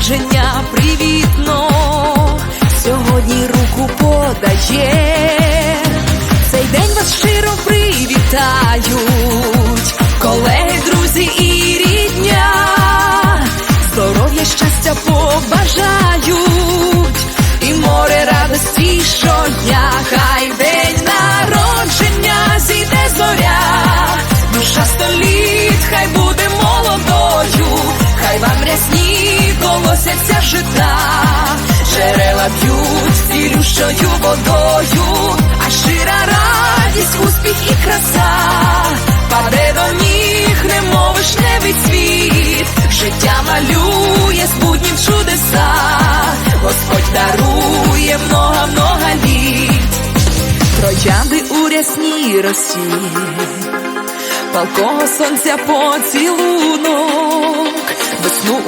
народження привітно, сьогодні руку подає. Рясні колосяться жита, джерела б'ють цілющою водою, а щира радість, успіх і краса, паде до ніг, немов вишневий цвіт, життя малює з чудеса, Господь дарує много-много літ, троянди у рясній росі палкого сонця поцілунок,